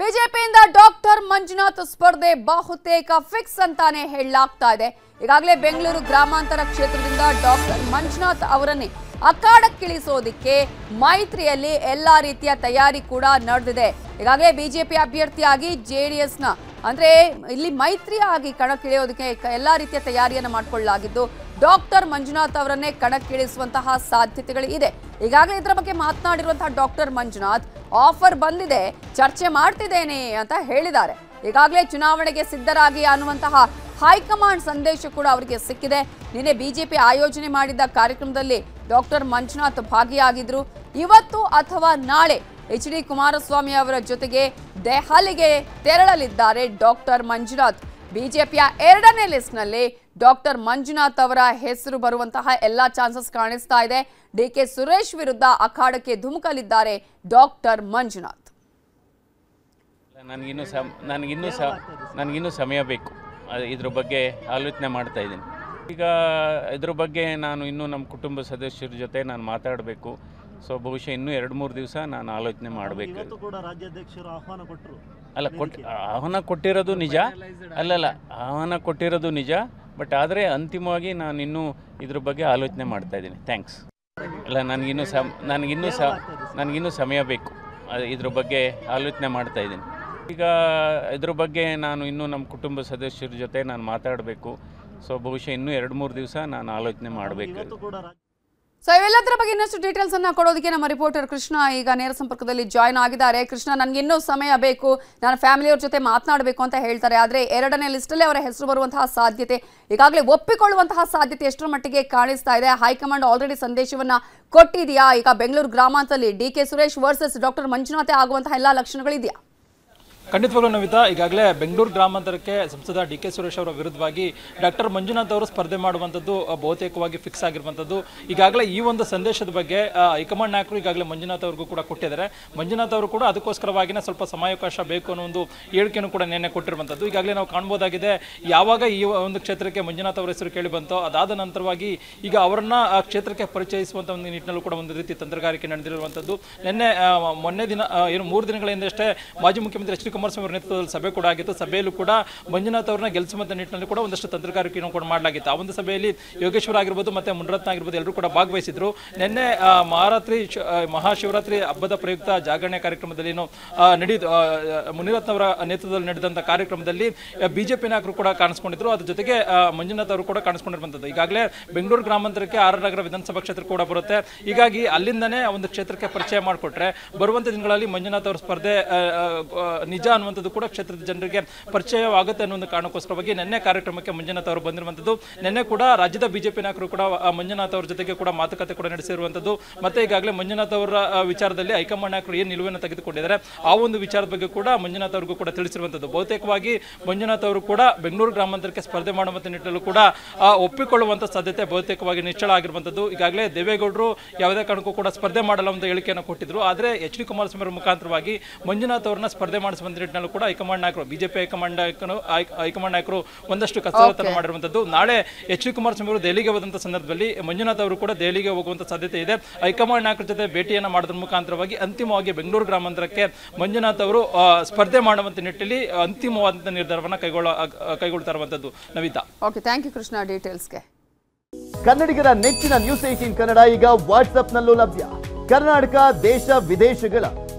ಬಿಜೆಪಿಯಿಂದ ಡಾಕ್ಟರ್ ಮಂಜುನಾಥ್ ಸ್ಪರ್ಧೆ ಬಹುತೇಕ ಫಿಕ್ಸ್ ಅಂತಾನೆ ಹೇಳಲಾಗ್ತಾ ಇದೆ. ಈಗಾಗಲೇ ಬೆಂಗಳೂರು ಗ್ರಾಮಾಂತರ ಕ್ಷೇತ್ರದಿಂದ ಡಾಕ್ಟರ್ ಮಂಜುನಾಥ್ ಅವರನ್ನೇ ಅಖಾಡಕ್ಕಿಳಿಸೋದಿಕ್ಕೆ ಮೈತ್ರಿಯಲ್ಲಿ ಎಲ್ಲ ರೀತಿಯ ತಯಾರಿ ಕೂಡ ನಡೆದಿದೆ. ಈಗಾಗಲೇ ಬಿಜೆಪಿ ಅಭ್ಯರ್ಥಿಯಾಗಿ ಜೆಡಿಎಸ್ನ ಅಂದ್ರೆ ಇಲ್ಲಿ ಮೈತ್ರಿಯಾಗಿ ಕಣಕ್ಕಿಳಿಯೋದಕ್ಕೆ ಎಲ್ಲಾ ರೀತಿಯ ತಯಾರಿಯನ್ನು ಮಾಡಿಕೊಳ್ಳಲಾಗಿದ್ದು ಡಾಕ್ಟರ್ ಮಂಜುನಾಥ್ ಅವರನ್ನೇ ಕಣಕ್ಕಿಳಿಸುವಂತಹ ಸಾಧ್ಯತೆಗಳು ಇದೆ. ಈಗಾಗಲೇ ಇದರ ಬಗ್ಗೆ ಮಾತನಾಡಿರುವಂತಹ ಡಾಕ್ಟರ್ ಮಂಜುನಾಥ್ ಆಫರ್ ಬಂದಿದೆ, ಚರ್ಚೆ ಮಾಡ್ತಿದ್ದೇನೆ ಅಂತ ಹೇಳಿದ್ದಾರೆ. ಈಗಾಗಲೇ ಚುನಾವಣೆಗೆ ಸಿದ್ಧರಾಗಿ ಅನ್ನುವಂತಹ ಹೈಕಮಾಂಡ್ ಸಂದೇಶ ಕೂಡ ಅವರಿಗೆ ಸಿಕ್ಕಿದೆ. ನಿನ್ನೆ ಬಿಜೆಪಿ ಆಯೋಜನೆ ಮಾಡಿದ್ದ ಕಾರ್ಯಕ್ರಮದಲ್ಲಿ ಡಾಕ್ಟರ್ ಮಂಜುನಾಥ್ ಭಾಗಿಯಾಗಿದ್ರು. ಇವತ್ತು ಅಥವಾ ನಾಳೆ ಎಚ್ ಡಿ ಕುಮಾರಸ್ವಾಮಿ ಅವರ ಜೊತೆಗೆ ದೆಹಲಿಗೆ ತೆರಳಲಿದ್ದಾರೆ ಡಾಕ್ಟರ್ ಮಂಜುನಾಥ್. ಬಿಜೆಪಿಯ ಎರಡನೇ ಲಿಸ್ಟ್ನಲ್ಲಿ ಡಾಕ್ಟರ್ ಮಂಜುನಾಥ್ ಅವರ ಹೆಸರು ಬರುವಂತಹ ಎಲ್ಲ ಚಾನ್ಸಸ್ ಕಾಣಿಸ್ತಾ ಇದೆ. ಡಿ ಕೆ ಸುರೇಶ್ ವಿರುದ್ಧ ಅಖಾಡಕ್ಕೆ ಧುಮುಕಲಿದ್ದಾರೆ ಡಾಕ್ಟರ್ ಮಂಜುನಾಥ್. ನನಗಿನ್ನೂ ಸಮ ನನಗಿನ್ನೂ ನನಗಿನ್ನೂ ಸಮಯ ಬೇಕು. ಇದ್ರ ಬಗ್ಗೆ ಆಲೋಚನೆ ಮಾಡ್ತಾ ಇದ್ದೀನಿ. ಈಗ ಇದ್ರ ಬಗ್ಗೆ ನಾನು ಇನ್ನೂ ನಮ್ಮ ಕುಟುಂಬ ಸದಸ್ಯರ ಜೊತೆ ನಾನು ಮಾತಾಡಬೇಕು. ಸೊ ಬಹುಶಃ ಇನ್ನೂ ಎರಡು ಮೂರು ದಿವಸ ನಾನು ಆಲೋಚನೆ ಮಾಡಬೇಕು. ಆಹ್ವಾನ ಕೊಟ್ಟರು. ಅಲ್ಲ ಕೊಟ್ಟು ಆಹ್ವಾನ ಕೊಟ್ಟಿರೋದು ನಿಜ? ಅಲ್ಲಲ್ಲ ಆಹ್ವಾನ ಕೊಟ್ಟಿರೋದು ನಿಜ? ಬಟ್ ಆದರೆ ಅಂತಿಮವಾಗಿ ನಾನು ಇನ್ನೂ ಇದ್ರ ಬಗ್ಗೆ ಆಲೋಚನೆ ಮಾಡ್ತಾ ಇದ್ದೀನಿ. ಥ್ಯಾಂಕ್ಸ್ ಇಲ್ಲ ನನಗಿನ್ನೂ ಸಮ ನನಗಿನ್ನೂ ಸ ನನಗಿನ್ನೂ ಸಮಯ ಬೇಕು. ಇದ್ರ ಬಗ್ಗೆ ಆಲೋಚನೆ ಮಾಡ್ತಾ ಇದ್ದೀನಿ. ಈಗ ಇದ್ರ ಬಗ್ಗೆ ನಾನು ಇನ್ನೂ ನಮ್ಮ ಕುಟುಂಬ ಸದಸ್ಯರ ಜೊತೆ ನಾನು ಮಾತಾಡಬೇಕು. ಸೊ ಬಹುಶಃ ಇನ್ನೂ ಎರಡು ಮೂರು ದಿವಸ ನಾನು ಆಲೋಚನೆ ಮಾಡಬೇಕು. ಸೊ ಇವೆಲ್ಲದರ ಬಗ್ಗೆ ಇನ್ನಷ್ಟು ಡೀಟೇಲ್ಸ್ ಅನ್ನ ಕೊಡೋದಕ್ಕೆ ನಮ್ಮ ರಿಪೋರ್ಟರ್ ಕೃಷ್ಣ ಈಗ ನೇರ ಸಂಪರ್ಕದಲ್ಲಿ ಜಾಯ್ನ್ ಆಗಿದ್ದಾರೆ. ಕೃಷ್ಣ, ನನ್ಗೆ ಇನ್ನೂ ಸಮಯ ಬೇಕು. ನಾನು ಫ್ಯಾಮಿಲಿಯವ್ರ ಜೊತೆ ಮಾತನಾಡಬೇಕು ಅಂತ ಹೇಳ್ತಾರೆ. ಆದ್ರೆ ಎರಡನೇ ಲಿಸ್ಟಲ್ಲಿ ಅವರ ಹೆಸರು ಬರುವಂತಹ ಸಾಧ್ಯತೆ, ಈಗಾಗಲೇ ಒಪ್ಪಿಕೊಳ್ಳುವಂತಹ ಸಾಧ್ಯತೆ ಎಷ್ಟರ ಮಟ್ಟಿಗೆ ಕಾಣಿಸ್ತಾ ಇದೆ. ಹೈಕಮಾಂಡ್ ಆಲ್ರೆಡಿ ಸಂದೇಶವನ್ನ ಕೊಟ್ಟಿದೆಯಾ? ಈಗ ಬೆಂಗಳೂರು ಗ್ರಾಮಾಂತರಲ್ಲಿ ಡಿ ಸುರೇಶ್ ವರ್ಸಸ್ ಡಾಕ್ಟರ್ ಮಂಜುನಾಥೆ ಆಗುವಂತಹ ಎಲ್ಲಾ ಲಕ್ಷಣಗಳಿದೆಯಾ? ಖಂಡಿತವಾಗ್ಲೂ ನವಿತಾ ಈಗಾಗಲೇ ಬೆಂಗಳೂರು ಗ್ರಾಮಾಂತರಕ್ಕೆ ಸಂಸದ ಡಿ ಕೆ ಸುರೇಶ್ ಅವರ ವಿರುದ್ಧವಾಗಿ ಡಾಕ್ಟರ್ ಮಂಜುನಾಥ್ ಅವರು ಸ್ಪರ್ಧೆ ಮಾಡುವಂಥದ್ದು ಬಹುತೇಕವಾಗಿ ಫಿಕ್ಸ್ ಆಗಿರುವಂಥದ್ದು. ಈಗಾಗಲೇ ಈ ಒಂದು ಸಂದೇಶದ ಬಗ್ಗೆ ಹೈಕಮಾಂಡ್ ನಾಯಕರು ಈಗಾಗಲೇ ಮಂಜುನಾಥ್ ಅವ್ರಿಗೂ ಕೂಡ ಕೊಟ್ಟಿದ್ದಾರೆ. ಮಂಜುನಾಥ್ ಅವರು ಕೂಡ ಅದಕ್ಕೋಸ್ಕರವಾಗಿನ ಸ್ವಲ್ಪ ಸಮಯಾವಕಾಶ ಬೇಕು ಅನ್ನೋ ಒಂದು ಹೇಳಿಕೆಯನ್ನು ಕೂಡ ನಿನ್ನೆ ಕೊಟ್ಟಿರುವಂಥದ್ದು. ಈಗಾಗಲೇ ನಾವು ಕಾಣ್ಬೋದಾಗಿದೆ, ಯಾವಾಗ ಈ ಒಂದು ಕ್ಷೇತ್ರಕ್ಕೆ ಮಂಜುನಾಥ್ ಅವರ ಹೆಸರು ಕೇಳಿ ಬಂತೋ, ಅದಾದ ನಂತರವಾಗಿ ಈಗ ಅವರನ್ನ, ಆ, ಕ್ಷೇತ್ರಕ್ಕೆ ಪರಿಚಯಿಸುವಂಥ ಒಂದು ನಿಟ್ಟಿನಲ್ಲೂ ಕೂಡ ಒಂದು ರೀತಿ ತಂತ್ರಗಾರಿಕೆ ನಡೆದಿರುವಂಥದ್ದು. ನಿನ್ನೆ ಮೊನ್ನೆ ದಿನ ಏನು ಮೂರು ದಿನಗಳ ಹಿಂದಷ್ಟೇ ಮಾಜಿ ಮುಖ್ಯಮಂತ್ರಿ ಎಚ್ ಡಿ ಕುಮಾರಸ್ವಾಮಿ ಅವರ ನೇತೃತ್ವದಲ್ಲಿ ಸಭೆ ಕೂಡ ಆಗಿತ್ತು. ಸಭೆಯಲ್ಲೂ ಕೂಡ ಮಂಜುನಾಥ್ ಅವರನ್ನ ಗೆಲ್ಸುವಂತ ನಿಟ್ಟಿನಲ್ಲಿ ಕೂಡ ಒಂದಷ್ಟು ತಂತ್ರಗಾರಿಕೆಯನ್ನು ಕೂಡ ಮಾಡಲಾಗಿತ್ತು. ಆ ಒಂದು ಸಭೆಯಲ್ಲಿ ಯೋಗೇಶ್ವರ ಆಗಿರ್ಬೋದು ಮತ್ತೆ ಮುನರತ್ನ ಆಗಿರ್ಬೋದು ಎಲ್ಲರೂ ಕೂಡ ಭಾಗವಹಿಸಿದ್ರು. ನಿನ್ನೆ ಮಹಾರಾತ್ರಿ ಮಹಾಶಿವರಾತ್ರಿ ಹಬ್ಬದ ಪ್ರಯುಕ್ತ ಜಾಗರಣೆ ಕಾರ್ಯಕ್ರಮದಲ್ಲಿ ನಡೆದು ಮುನಿರತ್ನ ಅವರ ನೇತೃತ್ವದಲ್ಲಿ ನಡೆದಂಥ ಕಾರ್ಯಕ್ರಮದಲ್ಲಿ ಬಿಜೆಪಿ ನಾಯಕರು ಕೂಡ ಕಾಣಿಸ್ಕೊಂಡಿದ್ರು. ಅದ್ರ ಜೊತೆಗೆ ಮಂಜುನಾಥ್ ಅವರು ಕೂಡ ಕಾಣಿಸ್ಕೊಂಡಿರುವಂಥದ್ದು ಈಗಾಗಲೇ ಬೆಂಗಳೂರು ಗ್ರಾಮಾಂತರಕ್ಕೆ ಆರ್ ನಗರ ವಿಧಾನಸಭಾ ಕ್ಷೇತ್ರ ಕೂಡ ಬರುತ್ತೆ. ಹೀಗಾಗಿ ಅಲ್ಲಿಂದನೇ ಒಂದು ಕ್ಷೇತ್ರಕ್ಕೆ ಪರಿಚಯ ಮಾಡಿಕೊಟ್ರೆ ಬರುವಂಥ ದಿನಗಳಲ್ಲಿ ಮಂಜುನಾಥ್ ಅವರ ಸ್ಪರ್ಧೆ ಆ, ನಿಜ ಅನ್ನುವಂಥದ್ದು ಕೂಡ ಕ್ಷೇತ್ರದ ಜನರಿಗೆ ಪರಿಚಯವಾಗುತ್ತೆ ಅನ್ನೋ ಒಂದು ಕಾರಣಕ್ಕೋಸ್ಕರವಾಗಿ ನಿನ್ನೆ ಕಾರ್ಯಕ್ರಮಕ್ಕೆ ಮಂಜುನಾಥ್ ಅವರು ಬಂದಿರುವಂಥದ್ದು. ನಿನ್ನೆ ಕೂಡ ರಾಜ್ಯದ ಬಿಜೆಪಿ ನಾಯಕರು ಕೂಡ ಮಂಜುನಾಥ್ ಅವರ ಜೊತೆಗೆ ಕೂಡ ಮಾತುಕತೆ ಕೂಡ ನಡೆಸಿರುವಂಥದ್ದು. ಮತ್ತೆ ಈಗಾಗಲೇ ಮಂಜುನಾಥ್ ಅವರ ವಿಚಾರದಲ್ಲಿ ಹೈಕಮಾಂಡ್ ನಾಯಕರು ಏನು ನಿಲುವನ್ನು ತೆಗೆದುಕೊಂಡಿದ್ದಾರೆ, ಆ ಒಂದು ವಿಚಾರದ ಬಗ್ಗೆ ಕೂಡ ಮಂಜುನಾಥ್ ಅವ್ರಿಗೂ ಕೂಡ ತಿಳಿಸಿರುವಂಥದ್ದು. ಬಹುತೇಕವಾಗಿ ಮಂಜುನಾಥ್ ಅವರು ಕೂಡ ಬೆಂಗಳೂರು ಗ್ರಾಮಾಂತರಕ್ಕೆ ಸ್ಪರ್ಧೆ ಮಾಡುವಂಥ ನಿಟ್ಟಲ್ಲೂ ಕೂಡ ಒಪ್ಪಿಕೊಳ್ಳುವಂಥ ಸಾಧ್ಯತೆ ಬಹುತೇಕವಾಗಿ ನಿಚ್ಚಳ ಆಗಿರುವಂಥದ್ದು. ಈಗಾಗಲೇ ದೇವೇಗೌಡರು ಯಾವುದೇ ಕಾರಣಕ್ಕೂ ಕೂಡ ಸ್ಪರ್ಧೆ ಮಾಡಲ್ಲ ಅಂತ ಹೇಳಿಕೆಯನ್ನು ಕೊಟ್ಟಿದ್ರು. ಆದರೆ ಎಚ್ ಡಿ ಕುಮಾರಸ್ವಾಮಿ ಮುಖಾಂತರವಾಗಿ ಮಂಜುನಾಥ್ ಅವರನ್ನ ಸ್ಪರ್ಧೆ ನಿಟ್ಟಿನಲ್ಲೂ ಕೂಡ ಹೈಕಮಾಂಡ್ ನಾಯಕರು ಬಿಜೆಪಿ ಹೈಕಮಾಂಡ್ ನಾಯಕರು ಹೈ- ಹೈಕಮಾಂಡ್ ನಾಯಕರು ಒಂದಷ್ಟು ಕಸರತ್ತನ್ನು ಮಾಡಿರುವಂಥದ್ದು. ನಾಳೆ ಎಚ್ ಡಿ ಕುಮಾರಸ್ವಾಮಿ ಅವರು ದೆಹಲಿಗೆ ಹೋದಂಥ ಸಂದರ್ಭದಲ್ಲಿ ಮಂಜುನಾಥ್ ಅವರು ಕೂಡ ದೆಹಲಿಗೆ ಹೋಗುವಂಥ ಸಾಧ್ಯತೆ ಇದೆ. ಹೈಕಮಾಂಡ್ ನಾಯಕರ ಜೊತೆ ಭೇಟಿಯನ್ನು ಮಾಡೋದ್ರ ಮುಖಾಂತರವಾಗಿ ಅಂತಿಮವಾಗಿ ಬೆಂಗಳೂರು ಗ್ರಾಮಾಂತರಕ್ಕೆ ಮಂಜುನಾಥ್ ಅವರು ಸ್ಪರ್ಧೆ ಮಾಡುವಂಥ ನಿಟ್ಟಿನಲ್ಲಿ ಅಂತಿಮವಾದಂಥ ನಿರ್ಧಾರವನ್ನು ಕೈಗೊಳ್ಳ ಕೈಗೊಳ್ತಾ ಇರುವಂಥದ್ದು. Navitha. Okay thank you Krishna ಡೀಟೇಲ್ಸ್ಗೆ ಕನ್ನಡಿಗರ ನೆಚ್ಚಿನ ನ್ಯೂಸ್ ಏಟೀನ್ ಕನ್ನಡ ಈಗ ವಾಟ್ಸ್ಆಪ್ನಲ್ಲೂ ಲಭ್ಯ. ಕರ್ನಾಟಕ ದೇಶ ವಿದೇಶಗಳ